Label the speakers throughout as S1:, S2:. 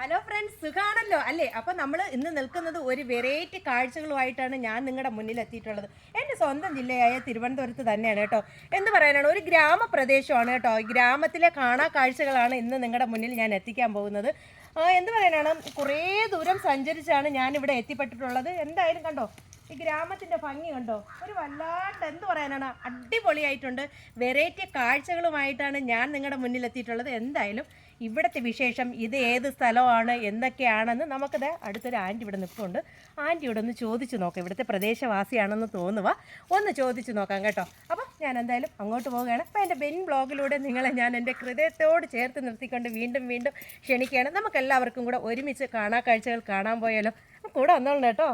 S1: Hello friends സുഖാണല്ലോ? അല്ലേ? അപ്പൊ നമ്മൾ ഇന്ന് നിൽക്കുന്നത് ഒരു വെറൈറ്റി കാഴ്ചകളുമായിട്ടാണ് ഞാൻ നിങ്ങളുടെ മുന്നിൽ എത്തിയിട്ടുള്ളത്. എന്റെ സ്വന്തം ജില്ലയായ തിരുവനന്തപുരത്ത് തന്നെയാണ് കേട്ടോ. എന്ന് പറയാനാണ് ഒരു ഗ്രാമപ്രദേശമാണ് കേട്ടോ. ഗ്രാമത്തിലെ കാണാ കാഴ്ചകളാണ് ഇന്ന് നിങ്ങളുടെ മുന്നിൽ ഞാൻ എത്തിക്കാൻ പോകുന്നത്. എന്ത് പറയാനാണ് കുറേ ദൂരം സഞ്ചരിച്ചാണ് ഞാൻ ഇവിടെ എത്തിപ്പെട്ടിട്ടുള്ളത്. എന്തായാലും കണ്ടോ? ഈ ഗ്രാമത്തിന്റെ ഭംഗി കണ്ടോ? ഒരു വല്ലാണ്ട് എന്ത് പറയാനാണ്? അടിപൊളിയായിട്ടുണ്ട്. വെറൈറ്റി കാഴ്ചകളുമായിട്ടാണ് ഞാൻ നിങ്ങളുടെ മുന്നിലെത്തിയിട്ടുള്ളത് എന്തായാലും ഇവിടുത്തെ വിശേഷം ഇത് ഏത് സ്ഥലമാണ് എന്തൊക്കെയാണെന്ന് നമുക്കത് അടുത്തൊരു ആന്റി ഇവിടെ നിൽപ്പുണ്ട്. ആന്റിയോട് ഒന്ന് ചോദിച്ചു നോക്കാം. ഇവിടുത്തെ പ്രദേശവാസിയാണെന്ന് തോന്നുക ഒന്ന് ചോദിച്ചു നോക്കാം കേട്ടോ. അപ്പം ഞാൻ എന്തായാലും അങ്ങോട്ട് പോവുകയാണ്. അപ്പം എന്റെ ബെൻ ബ്ലോഗിലൂടെ നിങ്ങളെ ഞാൻ എന്റെ ഹൃദയത്തോട് ചേർത്ത് നിർത്തിക്കൊണ്ട് വീണ്ടും വീണ്ടും ക്ഷണിക്കുകയാണ്. നമുക്ക് എല്ലാവർക്കും കൂടെ ഒരുമിച്ച് കാണാ കാഴ്ചകൾ കാണാൻ പോയാലോ? കൂടെ വന്നോളൂ കേട്ടോ.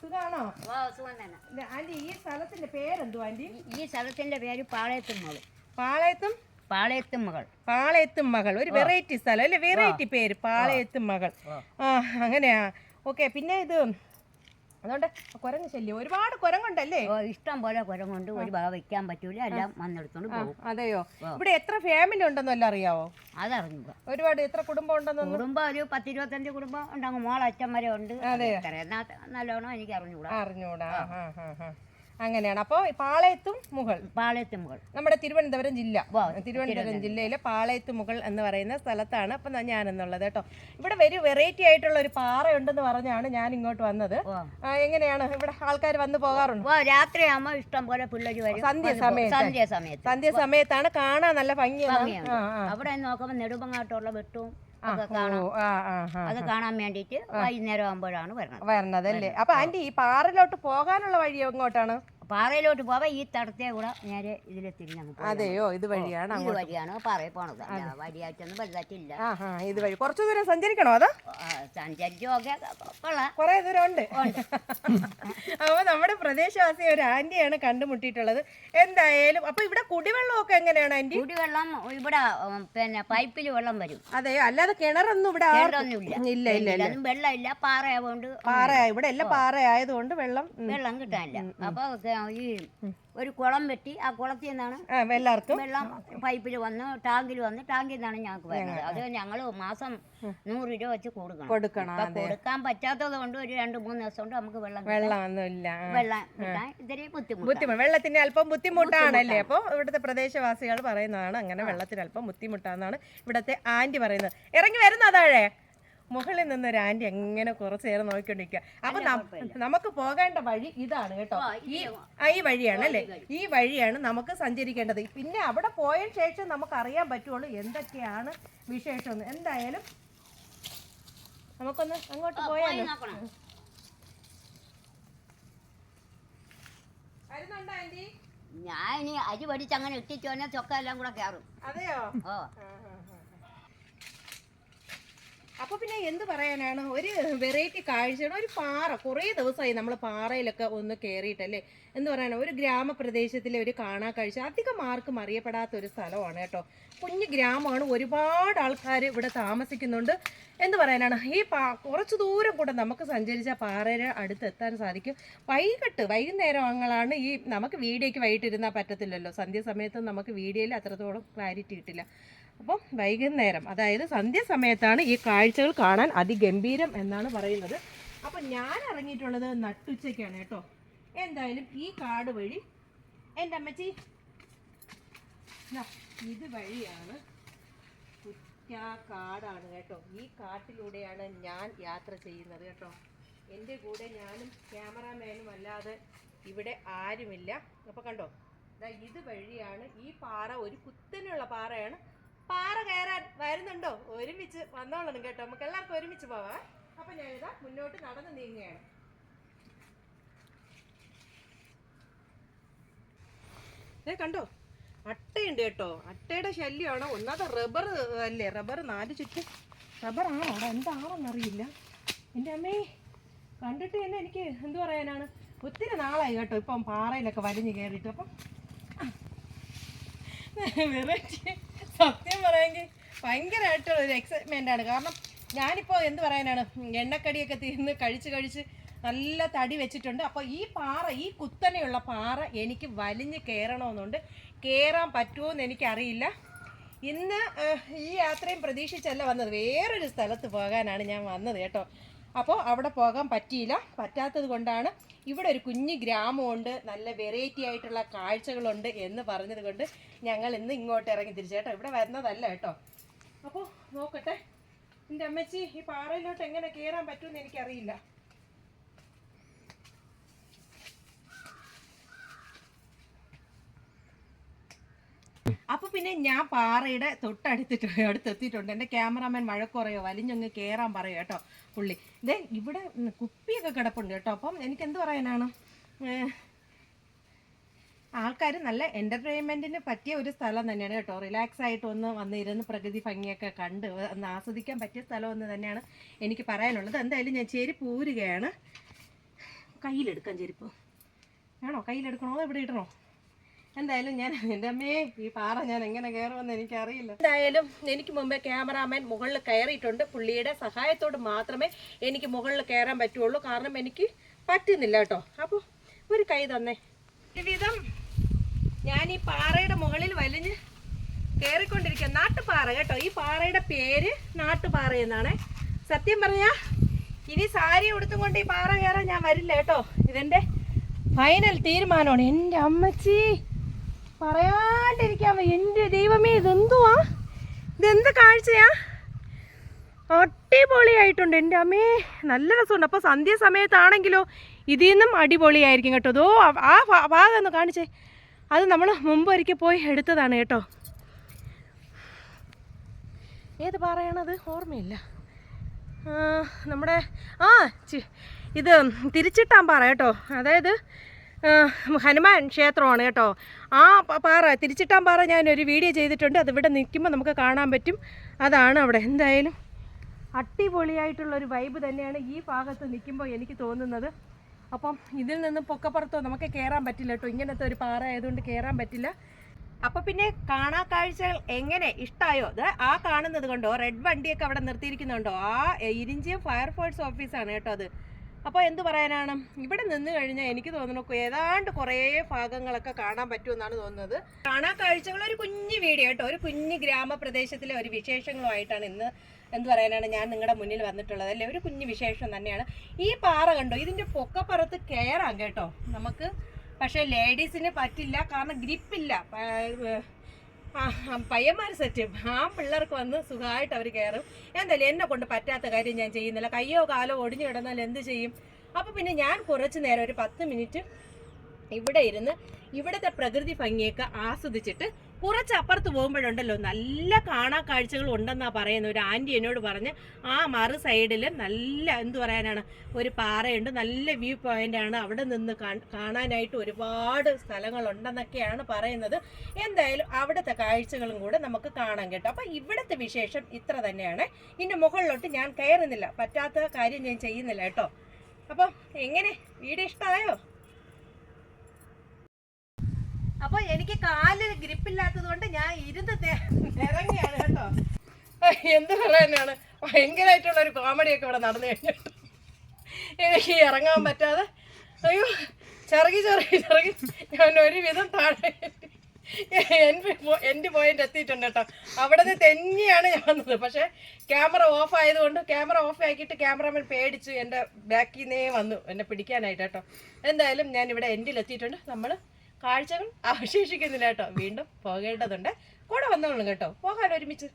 S1: സുഖാണോ? ഇത് ഈ സ്ഥലത്തിന്റെ പേരെന്തോ
S2: ഈ- ഈ സ്ഥലത്തിന്റെ പേര് പാളയത്തും മകൾ.
S1: പാളയത്തും?
S2: പാളയത്തും മകൾ.
S1: പാളയത്തും മകൾ. ഒരു വെറൈറ്റി സ്ഥലം അല്ലേ? വെറൈറ്റി പേര് പാളയത്തും മകൾ. ആ അങ്ങനെയാ. ഓക്കെ പിന്നെ ഇത് അതുകൊണ്ട് കുരങ്ങ് ശല്യം. ഒരുപാട് കുരങ്ങുണ്ടല്ലേ?
S2: ഇഷ്ടം പോലെ കുരങ്ങുണ്ട്. ഒരു ഭാഗം വെക്കാൻ പറ്റൂല. എല്ലാം വന്നെടുത്തോണ്ട് പോകും.
S1: അതെയോ? ഇവിടെ എത്ര ഫാമിലി ഉണ്ടെന്നോ എല്ലാം അറിയാവോ?
S2: അതറിഞ്ഞു
S1: ഒരുപാട് എത്ര കുടുംബം ഉണ്ടെന്നോ
S2: കുടുംബം ഒരു പത്തിരുപത്തഞ്ച് കുടുംബം ഉണ്ടാകും മോളച്ഛന്മാരെ ഉണ്ട്. നല്ലോണം എനിക്ക് അറിഞ്ഞുകൂടാ
S1: അറിഞ്ഞൂടാ. ആ. അങ്ങനെയാണ്. അപ്പോൾ പാളയത്തും മുകൾ.
S2: പാളയത്തും മുകൾ.
S1: നമ്മുടെ തിരുവനന്തപുരം ജില്ല. തിരുവനന്തപുരം ജില്ലയിലെ പാളയത്ത് മുകൾ എന്ന് പറയുന്ന സ്ഥലത്താണ് അപ്പം ഞാനെന്നുള്ളത് കേട്ടോ. ഇവിടെ വെരി വെറൈറ്റി ആയിട്ടുള്ള ഒരു പാറയുണ്ടെന്ന് പറഞ്ഞാണ് ഞാൻ ഇങ്ങോട്ട് വന്നത്. എങ്ങനെയാണ്? ഇവിടെ ആൾക്കാർ വന്ന് പോകാറുണ്ട്?
S2: രാത്രി ഇഷ്ടം പോലെ പിള്ളേർ വരും.
S1: സന്ധ്യ സമയത്ത്.
S2: സന്ധ്യ സമയത്ത്.
S1: സന്ധ്യ സമയത്താണ് കാണാൻ നല്ല ഭംഗിയാണ്.
S2: അവിടെ നോക്കുമ്പോൾ നെടുമ്പങ്ങാട്ടുള്ള വെട്ടും. അത് കാണാൻ വേണ്ടിട്ട് വൈകുന്നേരം ആകുമ്പോഴാണ് വരുന്നത്
S1: വരണതല്ലേ? അപ്പൊ ആന്റി ഈ പാറയിലോട്ട് പോകാനുള്ള വഴി എങ്ങോട്ടാണ്?
S2: പാറയിലോട്ട് പോവാ. ഈ തടത്തെ കൂടെ നേരെ ഇതിൽ പോകും
S1: അതെയോ? ഇത് വഴിയാണ്
S2: ഇത് വഴിയാണ് പാറയിൽ പോണത്. വഴിയായിട്ടൊന്നും വലുതായിട്ടില്ല.
S1: ഇത് വഴി. കുറച്ചു ദൂരം സഞ്ചരിക്കണോ അതോ?
S2: സഞ്ചരിച്ചൊക്കെ
S1: കുറെ ദൂരം ഉണ്ട്. അപ്പൊ നമ്മുടെ പ്രദേശവാസി ഒരു ആന്റിയാണ് കണ്ടുമുട്ടിയിട്ടുള്ളത്. എന്തായാലും അപ്പൊ ഇവിടെ കുടിവെള്ളമൊക്കെ എങ്ങനെയാണ് ആന്റി
S2: കുടിവെള്ളം ഇവിടെ പിന്നെ പൈപ്പിൽ വെള്ളം വരും.
S1: അതെയോ? അല്ലാതെ കിണറൊന്നും ഇവിടെ ഇല്ല ഇല്ല ഇല്ല.
S2: ഒന്നും വെള്ളമില്ല പാറയാവുകൊണ്ട്
S1: പാറ ഇവിടെ എല്ലാം പാറ ആയതുകൊണ്ട് വെള്ളം
S2: വെള്ളം കിട്ടാനില്ല. അപ്പൊ ഈ ഒരു കുളം വെട്ടി. ആ കുളത്തിൽ നിന്നാണ്
S1: എല്ലാവർക്കും.
S2: വെള്ളം പൈപ്പിൽ വന്ന് ടാങ്കിൽ വന്ന് ടാങ്കിൽ നിന്നാണ് ഞങ്ങൾക്ക് വരുന്നത്. അത് ഞങ്ങൾ മാസം നൂറ് രൂപ വെച്ച് കൊടുക്കണം.
S1: കൊടുക്കണം
S2: കൊടുക്കാൻ പറ്റാത്തത് കൊണ്ട് ഒരു രണ്ട് മൂന്ന് ദിവസം കൊണ്ട് നമുക്ക് വെള്ളം
S1: വെള്ളമൊന്നുമില്ല.
S2: വെള്ളം കിട്ടാൻ ഇത്തിരി ബുദ്ധിമുട്ട്
S1: ബുദ്ധിമുട്ട് വെള്ളത്തിന് അല്പം ബുദ്ധിമുട്ടാണല്ലേ? അപ്പോൾ ഇവിടുത്തെ പ്രദേശവാസികൾ പറയുന്നതാണ് അങ്ങനെ വെള്ളത്തിന് അല്പം ബുദ്ധിമുട്ടാണെന്നാണ് ഇവിടുത്തെ ആന്റി പറയുന്നത്. ഇറങ്ങി വരുന്ന താഴെ? മുകളിൽ നിന്ന് ഒരു ആന്റി എങ്ങനെ കുറച്ചു നേരം നോക്കിക്കൊണ്ടിരിക്കുക. അപ്പൊ നമുക്ക് പോകേണ്ട വഴി ഇതാണ് കേട്ടോ. ഈ ഈ വഴിയാണ് അല്ലേ? ഈ വഴിയാണ് നമുക്ക് സഞ്ചരിക്കേണ്ടത്. പിന്നെ അവിടെ പോയ ശേഷം നമുക്ക് അറിയാൻ പറ്റുള്ളൂ എന്തൊക്കെയാണ് വിശേഷം. എന്തായാലും നമുക്കൊന്ന് അങ്ങോട്ട് പോയാലോ?
S2: നോക്കണം.
S1: വരുന്നുണ്ടോ ആന്റി?
S2: ഞാൻ ഇനി അരി പഠിച്ച് അങ്ങനെ ഇട്ടിച്ചോനെ ചൊക്ക എല്ലാം കൂടെ കയറും.
S1: അതെയോ?
S2: ഓ.
S1: അപ്പൊ പിന്നെ എന്ത് പറയാനാണ്? ഒരു വെറൈറ്റി കാഴ്ചയാണ്. ഒരു പാറ. കുറേ ദിവസമായി നമ്മൾ പാറയിലൊക്കെ ഒന്ന് കയറിയിട്ടല്ലേ എന്ന് പറയാനാണ്? ഒരു ഗ്രാമപ്രദേശത്തിലെ ഒരു കാണാ കാഴ്ച. അധികം ആർക്കും അറിയപ്പെടാത്ത ഒരു സ്ഥലമാണ് കേട്ടോ. കുഞ്ഞു ഗ്രാമമാണ്. ഒരുപാട് ആൾക്കാർ ഇവിടെ താമസിക്കുന്നുണ്ട്. എന്ന് പറയാനാണ്? ഈ പാ കുറച്ച് ദൂരം കൂടെ നമുക്ക് സഞ്ചരിച്ച പാറയുടെ അടുത്ത് എത്താൻ സാധിക്കും. വൈകിട്ട് വൈകുന്നേരങ്ങളാണ് ഈ നമുക്ക് വീഡിയോയ്ക്ക് വൈകിട്ടിരുന്നാൽ പറ്റത്തില്ലല്ലോ. സന്ധ്യ സമയത്ത് നമുക്ക് വീഡിയോയിൽ അത്രത്തോളം ക്ലാരിറ്റി കിട്ടില്ല. അപ്പം വൈകുന്നേരം അതായത് സന്ധ്യാസമയത്താണ് ഈ കാഴ്ചകൾ കാണാൻ അതിഗംഭീരം എന്നാണ് പറയുന്നത്. അപ്പം ഞാൻ ഇറങ്ങിയിട്ടുള്ളത് നട്ടുച്ചയ്ക്കാണ് കേട്ടോ. എന്തായാലും ഈ കാട് വഴി എന്റെ അമ്മച്ചി ഇത് വഴിയാണ് കാടാണ് കേട്ടോ. ഈ കാട്ടിലൂടെയാണ് ഞാൻ യാത്ര ചെയ്യുന്നത് കേട്ടോ. എന്റെ കൂടെ ഞാനും ക്യാമറാമാനും അല്ലാതെ ഇവിടെ ആരുമില്ല. അപ്പോൾ കണ്ടോ ഇത് വഴിയാണ് ഈ പാറ ഒരു കുത്തനെയുള്ള പാറയാണ്. വരുന്നുണ്ടോ? ഒരുമിച്ച് വന്നോളണം കേട്ടോ. നമുക്ക് എല്ലാവർക്കും ഒരുമിച്ച് പോവാം. ഞാൻ ഇതാ മുന്നോട്ട് നടന്ന് നീങ്ങുകയാണ്. ഏ കണ്ടോ? അട്ടയുണ്ട് കേട്ടോ. അട്ടയുടെ ശല്യമാണോ? ഒന്നാമത്തെ റബ്ബർ അല്ലേ? റബ്ബർ നാല് ചുറ്റും. റബ്ബറാണോ അവിടെ? എന്താണെന്നറിയില്ല എന്റെ അമ്മേ കണ്ടിട്ട് തന്നെ എനിക്ക് എന്തു പറയാനാണ്? ഒത്തിരി നാളായി കേട്ടോ ഇപ്പം പാറയിലൊക്കെ വലിഞ്ഞു കയറിയിട്ട്. അപ്പം വെറൈറ്റി സത്യം പറയാമെങ്കിൽ ഭയങ്കരമായിട്ടുള്ള ഒരു എക്സൈറ്റ്മെന്റ് ആണ്. കാരണം ഞാനിപ്പോൾ എന്ത് പറയാനാണ്? എണ്ണക്കടിയൊക്കെ തിന്ന് കഴിച്ച് കഴിച്ച് നല്ല തടി വെച്ചിട്ടുണ്ട്. അപ്പോൾ ഈ പാറ ഈ കുത്തനെയുള്ള പാറ എനിക്ക് വലിഞ്ഞ് കയറണമെന്നുണ്ട് കയറാൻ പറ്റുമോ എന്ന് എനിക്കറിയില്ല. ഇന്ന് ഈ യാത്രയും പ്രതീക്ഷിച്ചല്ല വന്നത്. വേറൊരു സ്ഥലത്ത് പോകാനാണ് ഞാൻ വന്നത് കേട്ടോ. അപ്പോൾ അവിടെ പോകാൻ പറ്റിയില്ല. പറ്റാത്തത് കൊണ്ടാണ് ഇവിടെ ഒരു കുഞ്ഞു ഗ്രാമമുണ്ട്. നല്ല വെറൈറ്റി ആയിട്ടുള്ള കാഴ്ചകളുണ്ട് എന്ന് പറഞ്ഞത് കൊണ്ട് ഞങ്ങൾ ഇന്ന് ഇങ്ങോട്ട് ഇറങ്ങി തിരിച്ചു. കേട്ടോ ഇവിടെ വരുന്നതല്ല കേട്ടോ. അപ്പോൾ നോക്കട്ടെ. എന്റെ അമ്മച്ചി ഈ പാറയിലോട്ട് എങ്ങനെ കയറാൻ പറ്റുമെന്ന് എനിക്കറിയില്ല. അപ്പൊ പിന്നെ ഞാൻ പാറയുടെ തൊട്ടടുത്തിട്ട് അടുത്തെത്തിയിട്ടുണ്ട്. എന്റെ ക്യാമറാമാൻ മഴക്കുറയോ വലിഞ്ഞൊന്ന് കേറാൻ പറയോ കേട്ടോ പുള്ളി. ഇതേ ഇവിടെ കുപ്പിയൊക്കെ കിടപ്പുണ്ട് കേട്ടോ. അപ്പം എനിക്ക് എന്ത് പറയാനാണ് ആൾക്കാർ നല്ല എന്റർടൈൻമെന്റിന് പറ്റിയ ഒരു സ്ഥലം തന്നെയാണ് കേട്ടോ. റിലാക്സ് ആയിട്ട് ഒന്ന് വന്നിരുന്ന് പ്രകൃതി ഭംഗിയൊക്കെ കണ്ട് ഒന്ന് ആസ്വദിക്കാൻ പറ്റിയ സ്ഥലം ഒന്ന് തന്നെയാണ് എനിക്ക് പറയാനുള്ളത്. എന്തായാലും ഞാൻ ചെരുപ്പ് ഊരുകയാണ്. കയ്യിലെടുക്കാം ചെരുപ്പ്. ആണോ? കയ്യിലെടുക്കണോ ഇവിടെ ഇടണോ? എന്തായാലും ഞാൻ എന്റെ അമ്മേ ഈ പാറ ഞാൻ എങ്ങനെ കയറുമെന്ന് എനിക്കറിയില്ല. എന്തായാലും എനിക്ക് മുമ്പേ ക്യാമറാമാൻ മുകളിൽ കയറിയിട്ടുണ്ട്. പുള്ളിയുടെ സഹായത്തോട് മാത്രമേ എനിക്ക് മുകളിൽ കയറാൻ പറ്റുള്ളൂ. കാരണം എനിക്ക് പറ്റുന്നില്ല കേട്ടോ. അപ്പോൾ ഒരു കൈ തന്നേ. ഒരുവിധം ഞാൻ ഈ പാറയുടെ മുകളിൽ വലിഞ്ഞ് കയറിക്കൊണ്ടിരിക്കുക നാട്ടുപാറ കേട്ടോ. ഈ പാറയുടെ പേര് നാട്ടുപാറ എന്നാണ്. സത്യം പറഞ്ഞാ ഇനി സാരി ഉടുത്തും കൊണ്ട് ഈ പാറ കയറാൻ ഞാൻ വരില്ല കേട്ടോ. ഇതെന്റെ ഫൈനൽ തീരുമാനമാണ്. എന്റെ അമ്മച്ചി പറയാണ്ടിരിക്കാൻ. എന്റെ ദൈവമേ ഇതെന്തുവാ? ഇതെന്ത് കാഴ്ചയാ? അടിപൊളിയായിട്ടുണ്ട് എന്റെ അമ്മേ. നല്ല രസമുണ്ട്. അപ്പോൾ സന്ധ്യ സമയത്താണെങ്കിലോ ഇതിൽ നിന്നും അടിപൊളിയായിരിക്കും കേട്ടോ അതോ ആ ഭാഗം ഒന്ന് കാണിച്ചേ. അത് നമ്മൾ മുമ്പ് ഒരിക്കൽ പോയി എടുത്തതാണ് കേട്ടോ. ഏത് പാറയാണത്? ഓർമ്മയില്ല. നമ്മുടെ ആ ഇത് തിരിച്ചിട്ടാൻ പാറ കേട്ടോ. അതായത് ഹനുമാൻ ക്ഷേത്രമാണ് കേട്ടോ. ആ പാറ തിരിച്ചിട്ടാൻ പാറ ഞാൻ ഒരു വീഡിയോ ചെയ്തിട്ടുണ്ട്. അത് ഇവിടെ നിൽക്കുമ്പോൾ നമുക്ക് കാണാൻ പറ്റും. അതാണ് അവിടെ. എന്തായാലും അടിപൊളിയായിട്ടുള്ളൊരു വൈബ് തന്നെയാണ് ഈ ഭാഗത്ത് നിൽക്കുമ്പോൾ എനിക്ക് തോന്നുന്നത്. അപ്പം ഇതിൽ നിന്ന് പൊക്കപ്പുറത്തോ നമുക്ക് കയറാൻ പറ്റില്ല കേട്ടോ. ഇങ്ങനത്തെ ഒരു പാറ ആയതുകൊണ്ട് കയറാൻ പറ്റില്ല. അപ്പൊ പിന്നെ കാണാ കാഴ്ചകൾ എങ്ങനെ? ഇഷ്ടായോ? അത് ആ കാണുന്നത് കൊണ്ടോ? റെഡ് വണ്ടിയൊക്കെ അവിടെ നിർത്തിയിരിക്കുന്നുണ്ടോ? ആ ഇരിഞ്ചി ഫയർഫോഴ്സ് ഓഫീസാണ് കേട്ടോ അത്. അപ്പോൾ എന്ത് പറയാനാണ്? ഇവിടെ നിന്ന് കഴിഞ്ഞാൽ എനിക്ക് തോന്നുന്നു ഏതാണ്ട് കുറേ ഭാഗങ്ങളൊക്കെ കാണാൻ പറ്റുമെന്നാണ് തോന്നുന്നത്. കാണാ കാഴ്ചകൾ ഒരു കുഞ്ഞു വീഡിയോ കേട്ടോ. ഒരു കുഞ്ഞു ഗ്രാമപ്രദേശത്തിലെ ഒരു വിശേഷങ്ങളുമായിട്ടാണ് ഇന്ന് എന്ത് പറയാനാണ് ഞാൻ നിങ്ങളുടെ മുന്നിൽ വന്നിട്ടുള്ളത്. അല്ലേ? ഒരു കുഞ്ഞു വിശേഷം തന്നെയാണ്. ഈ പാറ കണ്ടോ? ഇതിന്റെ പൊക്കപ്പുറത്ത് കയറാം കേട്ടോ നമുക്ക്. പക്ഷേ ലേഡീസിന് പറ്റില്ല. കാരണം ഗ്രിപ്പില്ല. പയ്യന്മാർ സെറ്റ്. ആ പിള്ളേർക്ക് വന്ന് സുഖമായിട്ട് അവർ കയറും എന്തായാലും എന്നെ കൊണ്ട് പറ്റാത്ത കാര്യം ഞാൻ ചെയ്യുന്നില്ല. കയ്യോ കാലോ ഒടിഞ്ഞു കിടന്നാൽ എന്ത് ചെയ്യും? അപ്പോൾ പിന്നെ ഞാൻ കുറച്ച് നേരം ഒരു പത്ത് മിനിറ്റ് ഇവിടെ ഇരുന്ന് ഇവിടുത്തെ പ്രകൃതി ഭംഗിയൊക്കെ ആസ്വദിച്ചിട്ട് കുറച്ച് അപ്പുറത്ത് പോകുമ്പോഴുണ്ടല്ലോ നല്ല കാണാ കാഴ്ചകൾ ഉണ്ടെന്നാണ് പറയുന്നത്. ഒരു ആന്റി എന്നോട് പറഞ്ഞ് ആ മറു സൈഡിൽ നല്ല എന്തു പറയാനാണ് ഒരു പാറയുണ്ട് നല്ല വ്യൂ പോയിന്റ് ആണ്. അവിടെ നിന്ന് കാണാനായിട്ട് ഒരുപാട് സ്ഥലങ്ങളുണ്ടെന്നൊക്കെയാണ് പറയുന്നത്. എന്തായാലും അവിടുത്തെ കാഴ്ചകളും കൂടെ നമുക്ക് കാണാൻ കേട്ടോ. അപ്പം ഇവിടുത്തെ വിശേഷം ഇത്ര തന്നെയാണ്. ഇനി മുകളിലോട്ട് ഞാൻ കയറുന്നില്ല. പറ്റാത്ത കാര്യം ഞാൻ ചെയ്യുന്നില്ല കേട്ടോ. അപ്പം എങ്ങനെ? വീഡിയോ ഇഷ്ടമായോ? അപ്പൊ എനിക്ക് കാൽ ഗ്രിപ്പില്ലാത്തത് കൊണ്ട് ഞാൻ ഇരുന്ന് ഇറങ്ങിയാണ് കേട്ടോ. എന്ത് പറയാനാണ്? ഭയങ്കരമായിട്ടുള്ള ഒരു കോമഡിയൊക്കെ ഇവിടെ നടന്നു കഴിഞ്ഞിട്ട്. എനിക്ക് ഇറങ്ങാൻ പറ്റാതെ അയ്യോ ചെറുകി ചെറുകി ചെറുകി. ഞാൻ ഒരുവിധം താഴെ എന്റെ പോയിന്റ് എത്തിയിട്ടുണ്ട് കേട്ടോ. അവിടെ നിന്ന് തെന്നിയാണ് ഞാൻ വന്നത്. പക്ഷേ ക്യാമറ ഓഫ് ആയതുകൊണ്ട് ക്യാമറ ഓഫ് ആക്കിയിട്ട് ക്യാമറമാൻ പേടിച്ച് എന്റെ ബാക്കിൽ നിന്നേ വന്നു. എന്നെ പിടിക്കാനായിട്ട് കേട്ടോ. എന്തായാലും ഞാൻ ഇവിടെ എൻഡിൽ എത്തിയിട്ടുണ്ട്. നമ്മൾ കാഴ്ചകൾ അവശേഷിക്കുന്നില്ല കേട്ടോ. വീണ്ടും പോകേണ്ടതുണ്ട്. കൂടെ വന്നോളൂ കേട്ടോ. പോകാൻ ഒരുമിച്ച്.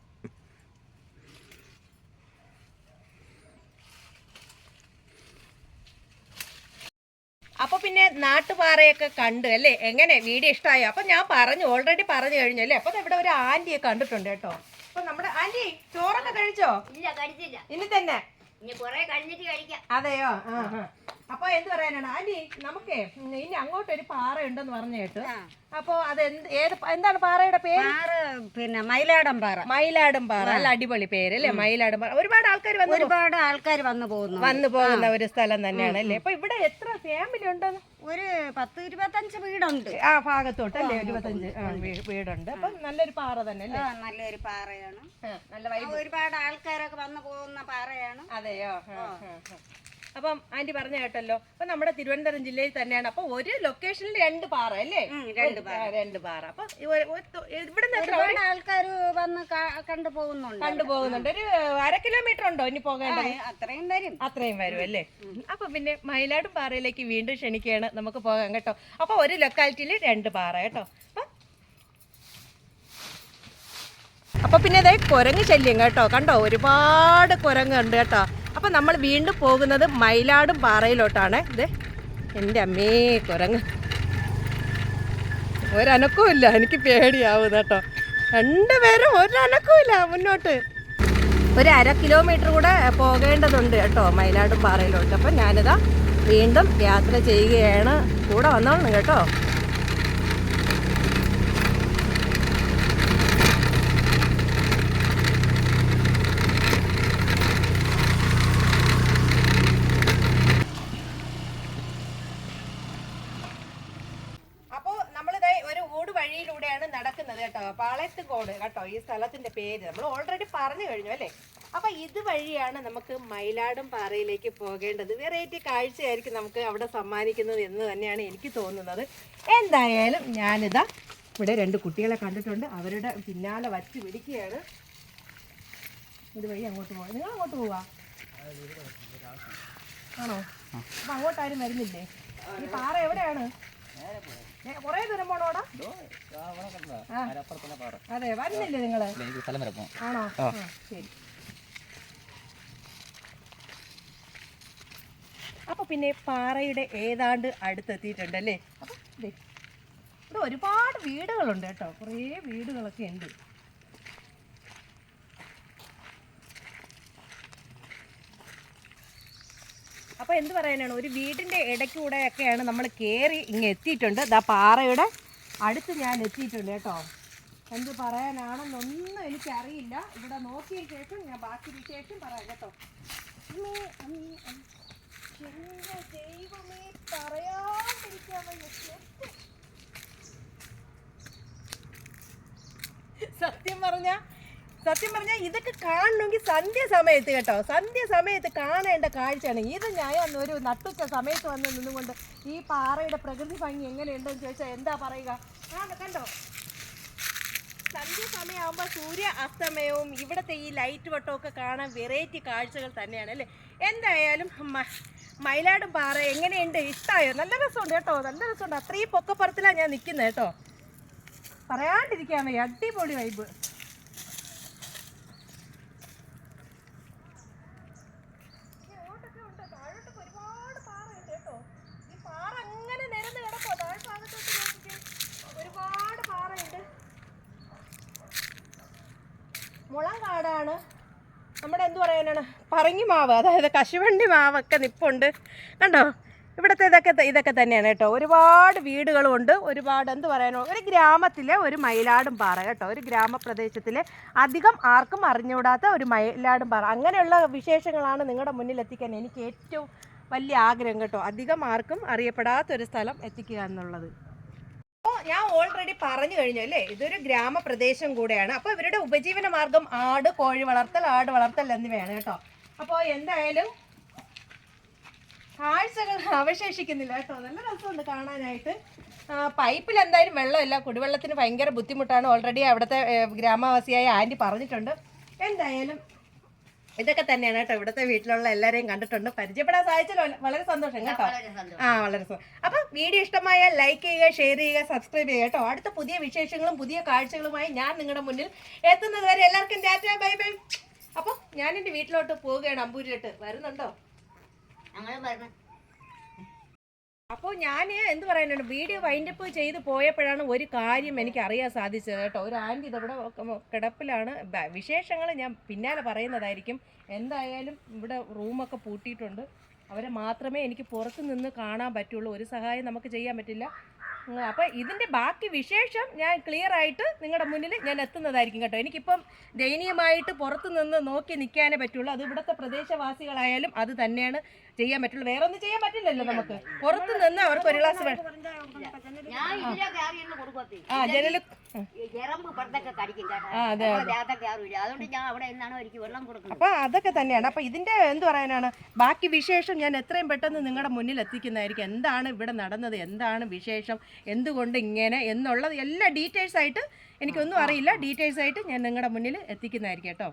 S1: അപ്പൊ പിന്നെ നാട്ടുപാറയൊക്കെ കണ്ട് അല്ലേ? എങ്ങനെ വീഡിയോ ഇഷ്ടമായോ അപ്പൊ ഞാൻ പറഞ്ഞു ഓൾറെഡി പറഞ്ഞു കഴിഞ്ഞു അല്ലേ? അപ്പൊ ഇവിടെ ഒരു ആന്റിയെ കണ്ടിട്ടുണ്ട് കേട്ടോ. അപ്പൊ നമ്മുടെ ആന്റി ചോറൊക്കെ കഴിച്ചോ?
S2: ഇല്ല കഴിച്ചില്ല.
S1: ഇനി തന്നെ.
S2: ഇനി കുറെ കഴിഞ്ഞിട്ട് കഴിക്കാം.
S1: അതെയോ. അപ്പൊ എന്ത് പറയാനാണ്? അനി നമുക്ക് ഇനി അങ്ങോട്ട് ഒരു പാറ ഉണ്ടെന്ന് പറഞ്ഞു കേട്ടു. അപ്പൊ അത് എന്ത് ഏത് എന്താണ് പാറയുടെ പേര്?
S2: പാറ പിന്നെ മയിലാടം പാറ.
S1: മൈലാടം പാറ. നല്ല അടിപൊളി പേര് അല്ലേ? മൈലാടം പാറ. ഒരുപാട് ആൾക്കാർ വന്ന്.
S2: ഒരുപാട് ആൾക്കാർ വന്നു പോകുന്നു.
S1: വന്നു പോകുന്ന ഒരു സ്ഥലം തന്നെയാണ് അല്ലേ? അപ്പൊ ഇവിടെ എത്ര ഫാമിലി ഉണ്ടെന്ന്?
S2: ഒരു പത്ത് ഇരുപത്തഞ്ച് വീടുണ്ട്.
S1: ആ ഭാഗത്തോട്ട്. അല്ലേ ഇരുപത്തഞ്ച് ആ, വീ- വീടുണ്ട്. അപ്പൊ നല്ലൊരു പാറ തന്നെ അല്ലേ?
S2: ആ, നല്ലൊരു പാറയാണ്.
S1: ആ, നല്ല വൈബ്.
S2: ഒരുപാട് ആൾക്കാരൊക്കെ വന്നു പോകുന്ന പാറയാണ്.
S1: അതെയോ? ആ, ആ, ആ. അപ്പം ആന്റി പറഞ്ഞ കേട്ടല്ലോ. അപ്പൊ നമ്മുടെ തിരുവനന്തപുരം ജില്ലയിൽ തന്നെയാണ്. അപ്പൊ ഒരു ലൊക്കേഷനിൽ രണ്ട് പാറ അല്ലേ?
S3: രണ്ട്
S1: പാറ. രണ്ട് പാറ. അപ്പൊ
S3: ഇവിടെ ആൾക്കാർ വന്ന് കണ്ടു പോകുന്നുണ്ട്.
S1: കണ്ടു പോകുന്നുണ്ട്. ഒരു അര കിലോമീറ്റർ ഉണ്ടോ ഇനി പോകേണ്ടത്?
S3: ആ, അത്രയും വരും.
S1: അത്രയും വരും അല്ലേ? അപ്പൊ പിന്നെ മയിലാടും പാറയിലേക്ക് വീണ്ടും ക്ഷണിക്കുകയാണ്. നമുക്ക് പോകാം കേട്ടോ. അപ്പൊ ഒരു ലൊക്കാലിറ്റിയിൽ രണ്ട് പാറ കേട്ടോ. അപ്പൊ അപ്പോൾ പിന്നെ ഇതായി കുരങ്ങ് ശല്യം കേട്ടോ. കണ്ടോ? ഒരുപാട് കുരങ്ങുണ്ട് കേട്ടോ. അപ്പൊ നമ്മൾ വീണ്ടും പോകുന്നത് മയിലാടും പാറയിലോട്ടാണ്. ഇത് എന്റെ അമ്മേ കുരങ്ങ്. ഒരനക്കവും എനിക്ക് പേടിയാവും കേട്ടോ. രണ്ടുപേരും ഒരനക്കവും മുന്നോട്ട്. ഒരു അര കിലോമീറ്റർ കൂടെ പോകേണ്ടതുണ്ട് കേട്ടോ മയിലാടും പാറയിലോട്ട്. അപ്പം ഞാനിതാ വീണ്ടും യാത്ര ചെയ്യുകയാണ്. കൂടെ വന്നോളണം കേട്ടോ അപ്പോൾ നമ്മളിത് ഒരു ഊട് വഴിയിലൂടെയാണ് നടക്കുന്നത് കേട്ടോ പാളയത്തുകോട് കേട്ടോ ഈ സ്ഥലത്തിന്റെ പേര്. നമ്മൾ ഓൾറെഡി പറഞ്ഞു കഴിഞ്ഞു അല്ലേ? അപ്പൊ ഇത് വഴിയാണ് നമുക്ക് മയിലാടും പാറയിലേക്ക് പോകേണ്ടത്. വെറൈറ്റി കാഴ്ചയായിരിക്കും നമുക്ക് അവിടെ സമ്മാനിക്കുന്നത് എന്ന് തന്നെയാണ് എനിക്ക് തോന്നുന്നത്. എന്തായാലും ഞാനിതാ ഇവിടെ രണ്ട് കുട്ടികളെ കണ്ടിട്ടുണ്ട്. അവരുടെ പിന്നാലെ വച്ച് പിടിക്കുകയാണ്. ഇതുവഴി അങ്ങോട്ട് പോവാ. നിങ്ങൾ അങ്ങോട്ട് പോവാ? ആണോ? അപ്പൊ അങ്ങോട്ടാരും വരുന്നില്ലേ? ഈ പാറ എവിടെയാണ്? കുറേ ദൂരം പോണോടാ. അതെ വരുന്നില്ലേ
S4: നിങ്ങൾ?
S1: ആണോ? ശരി. അപ്പൊ പിന്നെ പാറയുടെ ഏതാണ്ട് അടുത്തെത്തിയിട്ടുണ്ടല്ലേ അപ്പൊ ഇവിടെ ഒരുപാട് വീടുകളുണ്ട് കേട്ടോ. കുറേ വീടുകളൊക്കെ ഉണ്ട്. അപ്പൊ എന്ത് പറയാനാണ്? ഒരു വീടിന്റെ ഇടയ്ക്കൂടെ ഒക്കെയാണ് നമ്മൾ കയറി ഇങ്ങ് എത്തിയിട്ടുണ്ട്. ദാ പാറയുടെ അടുത്ത് ഞാൻ എത്തിയിട്ടുണ്ട് കേട്ടോ. എന്ത് പറയാനാണെന്നൊന്നും എനിക്കറിയില്ല. ഇവിടെ നോക്കിയ ശേഷം ഞാൻ ബാക്കി വിശേഷം പറയാം കേട്ടോ. ദൈവമേ പറയാണ്ടിരിക്കാൻ. സത്യം പറഞ്ഞ സത്യം പറഞ്ഞാൽ ഇതൊക്കെ കാണണമെങ്കിൽ സന്ധ്യ സമയത്ത് കേട്ടോ. സന്ധ്യ സമയത്ത് കാണേണ്ട കാഴ്ചയാണ്. ഇത് ഞാൻ അന്ന് ഒരു നട്ടുച്ച സമയത്ത് വന്ന് നിന്നുകൊണ്ട് ഈ പാറയുടെ പ്രകൃതി ഭംഗി എങ്ങനെയുണ്ടെന്ന് ചോദിച്ചാൽ എന്താ പറയുക? കണ്ടോ? സന്ധ്യ സമയമാകുമ്പോൾ സൂര്യ അസ്തമയവും ഇവിടുത്തെ ഈ ലൈറ്റ് വട്ടമൊക്കെ കാണാൻ വെറൈറ്റി കാഴ്ചകൾ തന്നെയാണ് അല്ലേ? എന്തായാലും മയിലാടും പാറ എങ്ങനെയുണ്ട്? ഇഷ്ടമായോ നല്ല രസമുണ്ട് കേട്ടോ. നല്ല രസമുണ്ട്. അത്രയും പൊക്കപ്പുറത്തിലാണ് ഞാൻ നിൽക്കുന്നത് കേട്ടോ. പറയാണ്ടിരിക്കാൻ വയ്യ. അടിപൊളി വൈബ് ഒരുപാട് പാറയുണ്ട് കേട്ടോ ഈ പാറ അങ്ങനെ നിരന്ന് കിടക്കോ താഴ്ഭാഗത്തോട്ട് നോക്കിക്കേ ഒരുപാട് പാറയുണ്ട് മുളം കാടാണ് നമ്മുടെ എന്ത് പറയാനാണ് പറങ്ങി മാവ് അതായത് കശുവണ്ടി മാവൊക്കെ നിപ്പുണ്ട്. കണ്ടോ? ഇവിടുത്തെ ഇതൊക്കെ ഇതൊക്കെ തന്നെയാണ് കേട്ടോ. ഒരുപാട് വീടുകളുമുണ്ട് ഒരുപാട് എന്ത് പറയാനോ ഒരു ഗ്രാമത്തിലെ ഒരു മയിലാടും പാറ കേട്ടോ. ഒരു ഗ്രാമപ്രദേശത്തിലെ അധികം ആർക്കും അറിഞ്ഞുകൂടാത്ത ഒരു മയിലാടും പാറ. അങ്ങനെയുള്ള വിശേഷങ്ങളാണ് നിങ്ങളുടെ മുന്നിൽ എത്തിക്കാൻ എനിക്ക് ഏറ്റവും വലിയ ആഗ്രഹം കേട്ടോ. അധികം ആർക്കും അറിയപ്പെടാത്ത ഒരു സ്ഥലം എത്തിക്കുക എന്നുള്ളത്. ഞാൻ ഓൾറെഡി പറഞ്ഞു കഴിഞ്ഞു അല്ലേ? ഇതൊരു ഗ്രാമപ്രദേശം കൂടെയാണ്. അപ്പോൾ ഇവരുടെ ഉപജീവന മാർഗം ആട് കോഴി വളർത്തൽ ആട് വളർത്തൽ എന്നിവയാണ് കേട്ടോ. അപ്പോൾ എന്തായാലും കാഴ്ചകൾ അവശേഷിക്കുന്നില്ല കേട്ടോ. നല്ല രസമുണ്ട് കാണാനായിട്ട്. പൈപ്പിൽ എന്തായാലും വെള്ളമില്ല. കുടിവെള്ളത്തിന് ഭയങ്കര ബുദ്ധിമുട്ടാണ്. ഓൾറെഡി അവിടുത്തെ ഗ്രാമവാസിയായ ആന്റി പറഞ്ഞിട്ടുണ്ട്. എന്തായാലും ഇതൊക്കെ തന്നെയാണ് കേട്ടോ. ഇവിടുത്തെ വീട്ടിലുള്ള എല്ലാവരെയും കണ്ടിട്ടുണ്ട്. പരിചയപ്പെടാൻ സാധിച്ചല്ലോ വളരെ സന്തോഷം കേട്ടോ. ആ വളരെ സന്തോഷം അപ്പം വീഡിയോ ഇഷ്ടമായാൽ ലൈക്ക് ചെയ്യുക ഷെയർ ചെയ്യുക സബ്സ്ക്രൈബ് ചെയ്യുക കേട്ടോ. അടുത്ത പുതിയ വിശേഷങ്ങളും പുതിയ കാഴ്ചകളുമായി ഞാൻ നിങ്ങളുടെ മുന്നിൽ എത്തുന്നത് വരെ എല്ലാവർക്കും ഡാറ്റ ബൈ ബൈ. അപ്പം ഞാൻ എന്റെ വീട്ടിലോട്ട് പോവുകയാണ് അമ്പൂരിലോട്ട് വരുന്നുണ്ടോ?
S2: അപ്പോ
S1: അപ്പോൾ ഞാൻ എന്ത് പറയാനാണ് വീഡിയോ വൈൻഡ് അപ്പ് ചെയ്ത് പോയപ്പോഴാണ് ഒരു കാര്യം എനിക്ക് അറിയാൻ സാധിച്ചത് കേട്ടോ. ഒരു ആന്റി ഇതവിടെ കിടപ്പിലാണ്. വിശേഷങ്ങൾ ഞാൻ പിന്നാലെ പറയുന്നതായിരിക്കും. എന്തായാലും ഇവിടെ റൂമൊക്കെ പൂട്ടിയിട്ടുണ്ട്. അവരെ മാത്രമേ എനിക്ക് പുറത്ത് നിന്ന് കാണാൻ പറ്റുള്ളൂ. ഒരു സഹായം നമുക്ക് ചെയ്യാൻ പറ്റില്ല. അപ്പോൾ ഇതിന്റെ ബാക്കി വിശേഷം ഞാൻ ക്ലിയർ ആയിട്ട് നിങ്ങളുടെ മുന്നിൽ ഞാൻ എത്തുന്നതായിരിക്കും കേട്ടോ. എനിക്കിപ്പം ദയനീയമായിട്ട് പുറത്തു നിന്ന് നോക്കി നിൽക്കാനേ പറ്റുള്ളൂ. അത് ഇവിടുത്തെ പ്രദേശവാസികളായാലും അത് തന്നെയാണ് ചെയ്യാൻ പറ്റുള്ളൂ. വേറെ ഒന്നും ചെയ്യാൻ പറ്റില്ലല്ലോ നമുക്ക്. പുറത്ത് നിന്ന് അവർക്ക് ഒരു ഗ്ലാസ്
S2: വേണം
S1: ആ ജനൽ അപ്പൊ അതൊക്കെ തന്നെയാണ്. അപ്പൊ ഇതിന്റെ എന്ത് പറയാനാണ്? ബാക്കി വിശേഷം ഞാൻ എത്രയും പെട്ടെന്ന് നിങ്ങളുടെ മുന്നിൽ എത്തിക്കുന്നതായിരിക്കും. എന്താണ് ഇവിടെ നടന്നത്? എന്താണ് വിശേഷം? എന്തുകൊണ്ട് ഇങ്ങനെ? എന്നുള്ളത് എല്ലാ ഡീറ്റെയിൽസ് ആയിട്ട് എനിക്കൊന്നും അറിയില്ല. ഡീറ്റെയിൽസ് ആയിട്ട് ഞാൻ നിങ്ങളുടെ മുന്നിൽ എത്തിക്കുന്നതായിരിക്കും കേട്ടോ.